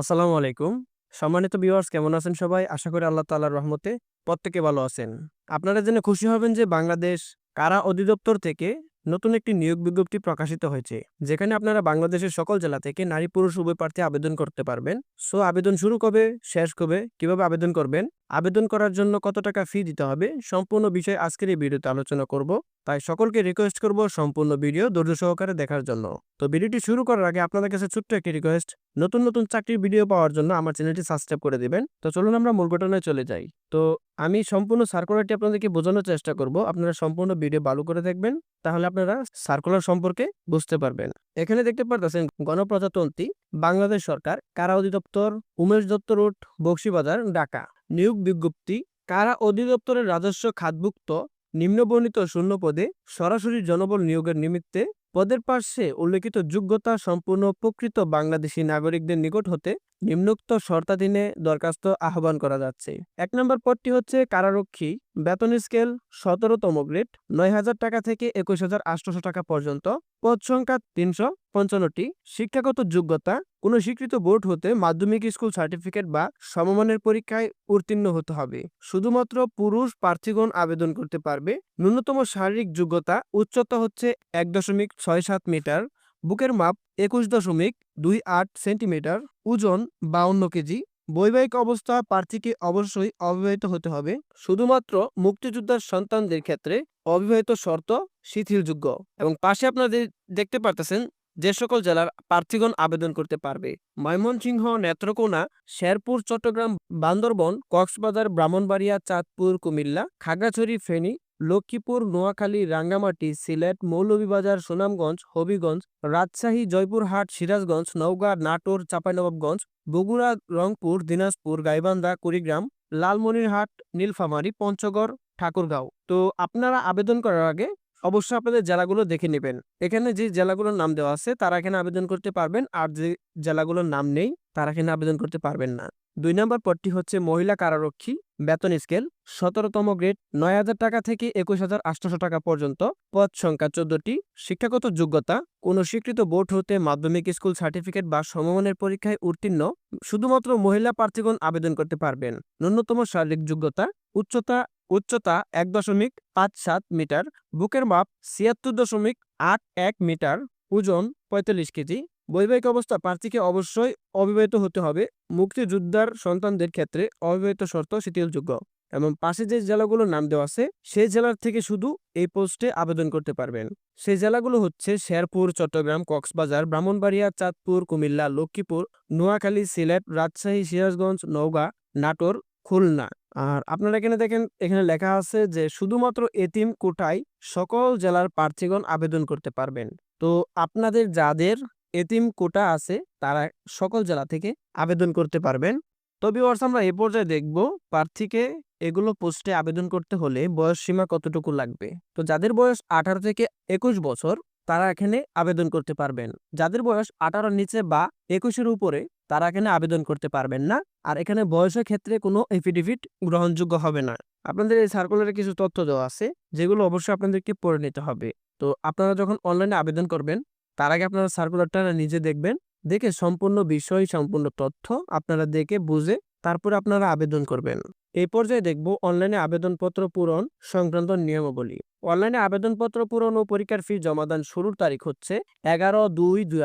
আসসালামু আলাইকুম। সম্মানিত ভিউয়ার্স, কেমন আছেন সবাই? আশা করি আল্লাহ তাল্লাহর রহমতে প্রত্যেকে ভালো আছেন। আপনারা জেনে খুশি হবেন যে বাংলাদেশ কারা অধিদপ্তর থেকে নতুন একটি নিয়োগ বিজ্ঞপ্তি প্রকাশিত হয়েছে, যেখানে আপনারা বাংলাদেশের সকল জেলা থেকে নারী পুরুষ উভয় প্রার্থী আবেদন করতে পারবেন। সো, আবেদন শুরু কবে? শেষ কবে? কীভাবে আবেদন করবেন? আবেদন করার জন্য কত টাকা ফি দিতে হবে? সম্পূর্ণ বিষয় আজকের এই ভিডিওতে আলোচনা করব। তাই সকলকে রিকোয়েস্ট করব সম্পূর্ণ ভিডিও ধৈর্য সহকারে দেখার জন্য। তো ভিডিওটি শুরু করার আগে আপনাদের কাছে ছোট্ট একটি রিকোয়েস্ট নতুন নতুন চাকরির ভিডিও পাওয়ার জন্য আমার চ্যানেলটি সাবস্ক্রাইব করে দিবেন। তো চলুন আমরা মূল ঘটনায় চলে যাই। তো আমি সম্পূর্ণ সার্কুলারটি আপনাদেরকে বোঝানোর চেষ্টা করব। আপনারা সম্পূর্ণ ভিডিও ভালো করে দেখবেন। তাহলে আপনারা সার্কুলার সম্পর্কে বুঝতে পারবেন। এখানে দেখতে পারতেছেন গণপ্রজাতন্ত্রী বাংলাদেশ সরকার, কারা অধিদপ্তর? উমেশ দত্ত রোড, বক্সিবাজার, ঢাকা। নিয়োগ বিজ্ঞপ্তি, কারা অধিদপ্তরের রাজস্ব খাতভুক্ত, নিম্নবর্ণিত শূন্য পদে সরাসরি জনবল নিয়োগের নিমিত্তে পদের পার্শ্বে উল্লেখিত যোগ্যতা সম্পূর্ণ প্রকৃত বাংলাদেশী নাগরিকদের নিকট হতে নিম্নোক্ত শর্তাধীনে দরখাস্ত আহ্বান করা যাচ্ছে। এক নম্বর পদটি হচ্ছে কারারক্ষী। বেতন স্কেল সতেরোতম গ্রেড, নয় হাজার টাকা থেকে একুশ হাজার আটশোশো টাকা পর্যন্ত। পদ সংখ্যা তিনশো পঞ্চান্নটি। শিক্ষাগত যোগ্যতা, কোনো স্বীকৃত বোর্ড হতে মাধ্যমিক স্কুল সার্টিফিকেট বা সমমানের পরীক্ষায় উত্তীর্ণ হতে হবে। শুধুমাত্র পুরুষ প্রার্থীগণ আবেদন করতে পারবে। ন্যূনতম শারীরিক যোগ্যতা উচ্চতা হচ্ছে এক দশমিক ছয় সাত মিটার। বুকের মাপ একুশ দশমিক দুই আট সেন্টিমিটার, ওজন বাউন্ন কেজি। বৈবাহিক অবস্থা প্রার্থীকে অবশ্যই অবিবাহিত হতে হবে। শুধুমাত্র মুক্তিযোদ্ধার সন্তানদের ক্ষেত্রে অবিবাহিত শর্ত শিথিলযোগ্য। এবং পাশে আপনাদের দেখতে পারতেছেন যে সকল জেলার প্রার্থীগণ আবেদন করতে পারবে। ময়মনসিংহ, নেত্রকোনা, শেরপুর, চট্টগ্রাম, বান্দরবন, কক্সবাজার, ব্রাহ্মণবাড়িয়া, চাঁদপুর, কুমিল্লা, খাগড়াছড়ি, ফেনী লক্ষ্মীপুর, নোয়াখালী, রাঙ্গামাটি, সিলেট, মৌলভীবাজার, সুনামগঞ্জ, হবিগঞ্জ, রাজশাহী, জয়পুরহাট, সিরাজগঞ্জ, নওগাঁ, নাটোর, চাঁপাইনবাবগঞ্জ, বগুড়া, রংপুর, দিনাজপুর, গাইবান্ধা, কুড়িগ্রাম, লালমনিরহাট, নীলফামারী, পঞ্চগড়, ঠাকুরগাঁও। তো আপনারা আবেদন করার আগে অবশ্যই আপনাদের জেলাগুলো দেখে নেবেন। এখানে যে জেলাগুলোর নাম দেওয়া আছে তারা এখানে আবেদন করতে পারবেন, আর যে জেলাগুলোর নাম নেই তারা এখানে আবেদন করতে পারবেন না। দুই নম্বর পদটি হচ্ছে মহিলা কারারক্ষী, বেতন স্কেল, সতেরোতম গ্রেড, নয় হাজার টাকা থেকে একুশ হাজার আটশোশো টাকা পর্যন্ত। পদ সংখ্যা চোদ্দটি। শিক্ষাগত যোগ্যতা, কোনো স্বীকৃত বোর্ড হতে মাধ্যমিক স্কুল সার্টিফিকেট বা সমমানের পরীক্ষায় উত্তীর্ণ, শুধুমাত্র মহিলা প্রার্থীগণ আবেদন করতে পারবেন। ন্যূনতম শারীরিক যোগ্যতা, উচ্চতা উচ্চতা এক দশমিক পাঁচ সাত মিটার, বুকের মাপ ছিয়াত্তর দশমিক আট এক মিটার, ওজন পঁয়তাল্লিশ কেজি। বৈবাহিক অবস্থা প্রার্থীকে অবশ্যই অবিবাহিত হতে হবে। মুক্তিযোদ্ধার সন্তানদের ক্ষেত্রে অবিবাহিত শর্ত শিথিলযোগ্য এবং পাশে যে জেলাগুলোর নাম দেওয়া আছে, সেই জেলার থেকে শুধু এই পোস্টে আবেদন করতে পারবেন। সেই জেলাগুলো হচ্ছে শেরপুর, চট্টগ্রাম, কক্সবাজার, ব্রাহ্মণবাড়িয়া, চাঁদপুর, কুমিল্লা, লক্ষ্মীপুর, নোয়াখালী, সিলেট, রাজশাহী, সিরাজগঞ্জ, নওগাঁ, নাটোর, খুলনা। আর আপনারা এখানে দেখেন, এখানে লেখা আছে যে শুধুমাত্র এতিম কোটায় সকল জেলার প্রার্থীগণ আবেদন করতে পারবেন। তো আপনাদের যাদের এতিম কোটা আছে, তারা সকল জেলা থেকে আবেদন করতে পারবেন। তবে অর্থ আমরা এ পর্যায়ে দেখব প্রার্থীকে এগুলো পোস্টে আবেদন করতে হলে বয়স সীমা কতটুকু লাগবে। তো যাদের বয়স আঠারো থেকে একুশ বছর, তারা এখানে আবেদন করতে পারবেন। যাদের বয়স আঠারোর নিচে বা একুশের উপরে, তারা এখানে আবেদন করতে পারবেন না। আর এখানে বয়সের ক্ষেত্রে কোনো এফিডেভিট গ্রহণযোগ্য হবে না। আপনাদের এই সার্কুলারে কিছু তথ্য দেওয়া আছে, যেগুলো অবশ্যই আপনাদেরকে পড়ে নিতে হবে। তো আপনারা যখন অনলাইনে আবেদন করবেন তার আগে আপনারা সার্কুলারটা নিজে দেখবেন, দেখে সম্পূর্ণ বিষয়, সম্পূর্ণ তথ্য আপনারা দেখে বুঝে তারপরে আপনারা আবেদন করবেন। এই পর্যায়ে দেখব অনলাইনে আবেদনপত্র পূরণ সংক্রান্ত নিয়মাবলী। অনলাইনে আবেদনপত্র পূরণ ও পরীক্ষার ফি জমাদান শুরুর তারিখ হচ্ছে এগারো দুই দুই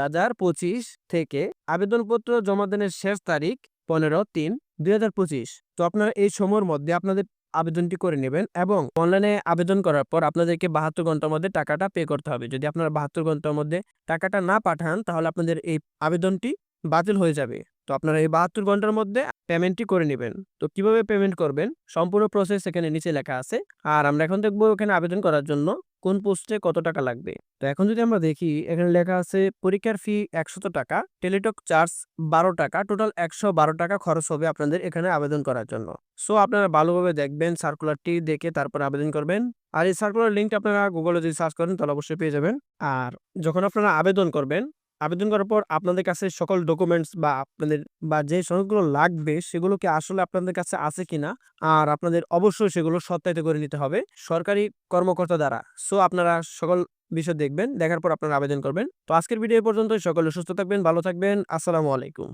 থেকে আবেদনপত্র জমাদানের শেষ তারিখ পনেরো তিন দুই তো আপনারা এই সময়ের মধ্যে আপনাদের আবেদনটি করে নেবেন এবং অনলাইনে আবেদন করার পর আপনাদেরকে বাহাত্তর ঘণ্টার মধ্যে টাকাটা পে করতে হবে। যদি আপনারা বাহাত্তর ঘণ্টার মধ্যে টাকাটা না পাঠান, তাহলে আপনাদের এই আবেদনটি বাতিল হয়ে যাবে। তো আপনারা এই বাহাত্তর ঘণ্টার মধ্যে পেমেন্টটি করে নেবেন। তো কীভাবে পেমেন্ট করবেন? সম্পূর্ণ প্রসেস এখানে নিচে লেখা আছে। আর আমরা এখন দেখব এখানে আবেদন করার জন্য কোন পোস্টে কত টাকা লাগবে। তো এখন যদি আমরা দেখি, এখানে লেখা আছে, পরীক্ষার ফি একশত টাকা টেলিটক চার্জ বারো টাকা টোটাল একশো বারো টাকা খরচ হবে আপনাদের এখানে আবেদন করার জন্য। সো আপনারা ভালোভাবে দেখবেন সার্কুলারটি দেখে তারপর আবেদন করবেন। আর এই সার্কুলার লিঙ্কটা আপনারা গুগলে যদি সার্চ করেন, তাহলে অবশ্যই পেয়ে যাবেন। আর যখন আপনারা আবেদন করবেন আবেদন করার পর আপনাদের কাছে সকল ডকুমেন্টস বা আপনাদের, বা যে সনদগুলো লাগবে সেগুলো কি আসলে আপনাদের কাছে আছে কিনা? আর আপনাদের অবশ্যই সেগুলো সত্যায়িত করে নিতে হবে সরকারি কর্মকর্তা দ্বারা। সো আপনারা সকল বিষয় দেখবেন, দেখার পর আপনারা আবেদন করবেন। তো আজকের ভিডিও পর্যন্ত সকলে সুস্থ থাকবেন, ভালো থাকবেন। আসসালামু আলাইকুম।